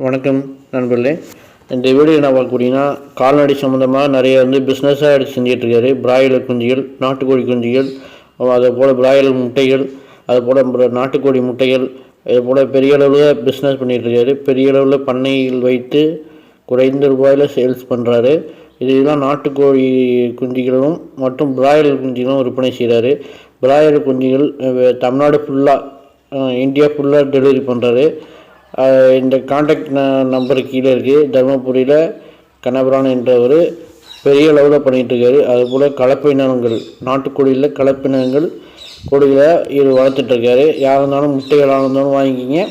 வணக்கம் நண்பர்களே. இந்த வீடியோ என்ன பார்க்கக்கூடியன்னா கால்நடை சம்மந்தமாக நிறைய வந்து பிஸ்னஸாக எடுத்து செஞ்சிட்ருக்காரு பிராய்லர் குஞ்சுகள் நாட்டுக்கோழி குஞ்சுகள் அதே போல் பிராய்லர் முட்டைகள் அது போல் நாட்டுக்கோழி முட்டைகள் இது போல் பெரிய அளவில் பிஸ்னஸ் பண்ணிகிட்ருக்காரு பெரிய அளவில் பண்ணையில் வைத்து குறைந்த ரூபாயில் சேல்ஸ் பண்ணுறாரு இதெல்லாம் நாட்டுக்கோழி குஞ்சுகளும் மற்றும் பிராய்லர் குஞ்சுகளும் விற்பனை செய்கிறாரு பிராய்லர் குஞ்சுகள் தமிழ்நாடு ஃபுல்லாக இந்தியா ஃபுல்லாக டெலிவரி பண்ணுறாரு இந்த காண்டாக்ட் நம்பர் கீழே இருக்குது தருமபுரியில் கனபுரான் என்றவர் பெரிய அளவில் பண்ணிகிட்ருக்காரு அதுபோல் கலப்பினங்கள் நாட்டுக்கோழியில் கலப்பினங்கள் கோழியில் இது வளர்த்துட்ருக்காரு யாராக இருந்தாலும் முட்டைகளாக இருந்தாலும் வாங்கிக்கிங்க.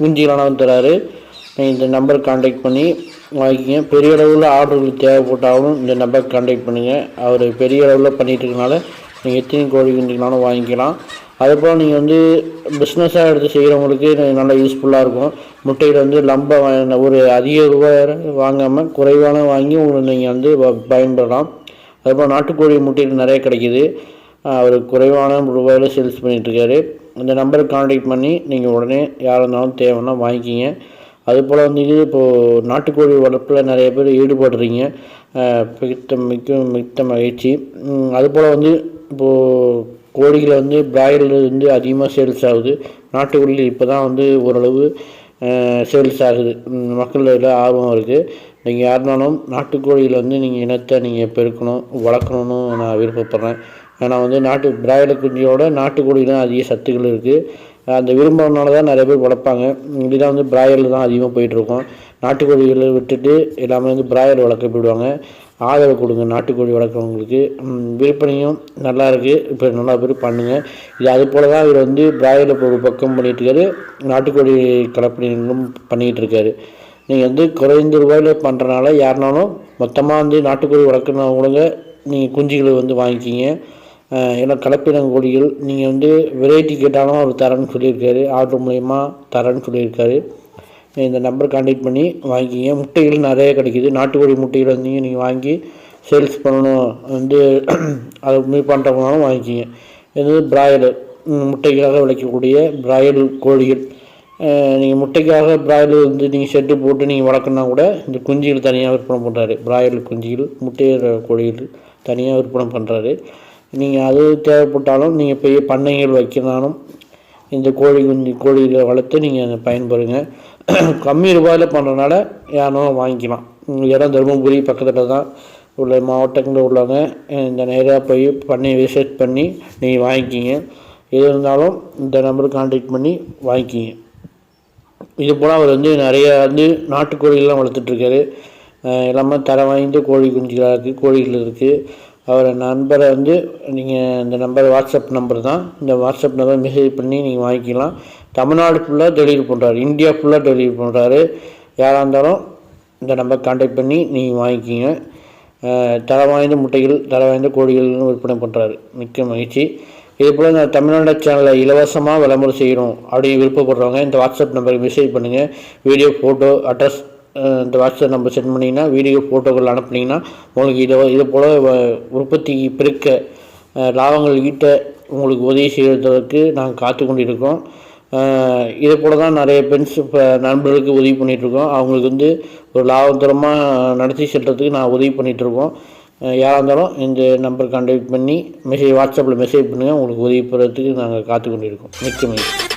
குஞ்சுகளானாலும் தராரு. இந்த நம்பர் காண்டாக்ட் பண்ணி வாங்கிக்கிங்க. பெரிய அளவில் ஆர்டர்கள் தேவைப்பட்டாலும் இந்த நம்பர் காண்டாக்ட் பண்ணுங்கள் அவர் பெரிய அளவில் பண்ணிகிட்டு இருக்கனால நீங்கள் எத்தனை கோழி குஞ்சுகளாலும் வாங்கிக்கலாம். அதுபோல் நீங்கள் வந்து பிஸ்னஸாக எடுத்து செய்கிறவங்களுக்கு நல்லா யூஸ்ஃபுல்லாக இருக்கும். முட்டையில் வந்து லம்ப ஒரு அதிக ரூபாய் வாங்காமல் குறைவான வாங்கி உங்களுக்கு நீங்கள் வந்து ப- பயன்படலாம். அதுபோல் நாட்டுக்கோழி முட்டையில் நிறைய கிடைக்கிது. அவர் குறைவான ரூபாயில் சேல்ஸ் பண்ணிகிட்ருக்காரு இந்த நம்பருக்கு கான்டாக்ட் பண்ணி நீங்கள் உடனே யாராக இருந்தாலும் தேவைன்னா வாங்கிக்கிங்க. அதுபோல் வந்து இது இப்போது நாட்டுக்கோழி வளர்ப்பில் நிறைய பேர் ஈடுபடுறீங்க. மிக்க மிக்க மகிழ்ச்சி. அதுபோல் வந்து இப்போது கோழிகளை வந்து பிராய்லர் வந்து அதிகமாக சேல்ஸ் ஆகுது. நாட்டுக்கோழி இப்போ தான் வந்து ஓரளவு சேல்ஸ் ஆகுது. மக்கள் இதில் ஆர்வம் இருக்குது நீங்கள் யாருனாலும் நாட்டுக்கோழியில் வந்து நீங்கள் இனத்தை நீங்கள் பெருக்கணும் வளர்க்கணும்னு நான் விருப்பப்படுறேன். ஏன்னா வந்து நாட்டு பிராய்லர் குஞ்சியோட நாட்டுக்கோழியில் தான் அதிக சத்துக்கள் இருக்குது அந்த விரும்புறதுனால தான் நிறைய பேர் வளர்ப்பாங்க. இதுதான் வந்து பிராய்லர் தான் அதிகமாக போயிட்டுருக்கோம் நாட்டுக்கோழிகளை விட்டுட்டு எல்லாமே வந்து பிராய்லர் வளர்க்க போயிடுவாங்க. ஆதரவு கொடுங்க நாட்டுக்கோழி வளர்க்குறவங்களுக்கு. விற்பனையும் நல்லா இருக்குது இப்போ நல்லா பேர் பண்ணுங்கள் இது அது போல தான் இவர் வந்து பிராய்லர் ஒரு பக்கம் பண்ணிகிட்ருக்காரு நாட்டுக்கோழி கலப்பணிகளும் பண்ணிக்கிட்டு இருக்காரு. நீங்கள் வந்து குறைந்த ரூபாயில் பண்ணுறனால யாருனாலும் மொத்தமாக வந்து நாட்டுக்கோழி வளர்க்குறவங்களுங்க நீங்கள் குஞ்சுகளை வந்து வாங்கிக்கிங்க. ஏன்னா கலப்பின கோழிகள் நீங்கள் வந்து வெரைட்டி கேட்டாலும் அவர் தரேன்னு சொல்லியிருக்காரு. ஆர்டர் மூலயமா தரேன்னு சொல்லியிருக்காரு. இந்த நம்பர் கான்டாக்ட் பண்ணி வாங்கிக்கிங்க முட்டைகள் நிறைய கிடைக்குது. நாட்டுக்கோழி முட்டைகள் வந்து நீங்கள் வாங்கி சேல்ஸ் பண்ணணும் வந்து அதை மாதிரி பண்ணுறவங்களாலும் வாங்கிக்கிங்க. இது பிராய்லர் முட்டைக்காக விளைக்கக்கூடிய பிராய்லர் கோழிகள். நீங்கள் முட்டைக்காக பிராய்லர் வந்து நீங்கள் செட்டு போட்டு நீங்கள் வளர்க்கணுன்னா கூட இந்த குஞ்சுகள் தனியாக விற்பனை பண்ணுறாரு பிராய்லர் குஞ்சுகள் முட்டையிற கோழிகள் தனியாக விற்பனை பண்ணுறாரு நீங்கள் அது தேவைப்பட்டாலும் நீங்கள் பெரிய பண்ணைகள் வைக்கிறனாலும் இந்த கோழி குஞ்சு கோழிகளை வளர்த்து நீங்கள் அதை பயன்பெறுங்க. கம்மி ரூபாயில் பண்ணுறதுனால யாரும் வாங்கிக்கலாம். இடம் தருமபுரி பக்கத்தில் தான் உள்ள மாவட்டங்களில் உள்ளவங்க இந்த நேராக போய் பண்ணி விசிட் பண்ணி நீங்கள் வாங்கிக்கிங்க. எது இருந்தாலும் இந்த நம்பருக்கு கான்டாக்ட் பண்ணி வாங்கிக்கிங்க. இது போல் அவர் வந்து நிறைய வந்து நாட்டுக்கோழிகள்லாம் வளர்த்துட்ருக்காரு. எல்லாமே தரம் வாய்ந்த கோழி குஞ்சுகளாக இருக்குது கோழிகள் இருக்குது அவர் நண்பரை வந்து நீங்கள் இந்த நம்பர் வாட்ஸ்அப் நம்பர் தான். இந்த வாட்ஸ்அப் நம்பர் மெசேஜ் பண்ணி நீங்கள் வாங்கிக்கலாம். தமிழ்நாடு ஃபுல்லாக டெலிவரி பண்ணுறாரு இந்தியா ஃபுல்லாக டெலிவரி பண்ணுறாரு யாராக இருந்தாலும் இந்த நம்பர் கான்டாக்ட் பண்ணி நீங்கள் வாங்கிக்கிங்க. தர வாய்ந்த முட்டைகள் தரம் வாய்ந்த கோழிகள்னு விற்பனை பண்ணுறாரு மிக்க மகிழ்ச்சி. இதேபோல் நான் தமிழ்நாடு சேனலை இலவசமாக விளம்பரம் செய்கிறோம் அப்படி விருப்பப்படுறவங்க இந்த வாட்ஸ்அப் நம்பருக்கு மெசேஜ் பண்ணுங்கள் வீடியோ ஃபோட்டோ அட்ரஸ் இந்த வாட்ஸ்அப் நம்பர் சென்ட் பண்ணிங்கன்னா வீடியோ ஃபோட்டோக்கள் அனுப்புனீங்கன்னா உங்களுக்கு இதை இது போல் வ- உற்பத்தி பெருக்க லாபங்கள் ஈட்ட உங்களுக்கு உதவி செய்வதற்கு நாங்கள் காத்து கொண்டிருக்கோம் இது போல் தான் நிறைய பெண்ஸ் இப்போ நண்பர்களுக்கு உதவி பண்ணிகிட்ருக்கோம் அவங்களுக்கு வந்து ஒரு லாபத்தரமாக நடத்தி செல்கிறதுக்கு நான் உதவி பண்ணிகிட்ருக்கோம் யாராக இருந்தாலும் இந்த நம்பர் கான்டாக்ட் பண்ணி மெசேஜ் வாட்ஸ்அப்பில் மெசேஜ் பண்ணுங்கள் உங்களுக்கு உதவி பெறத்துக்கு நாங்கள் காத்து கொண்டிருக்கோம் மிக்க மகிழ்ச்சி.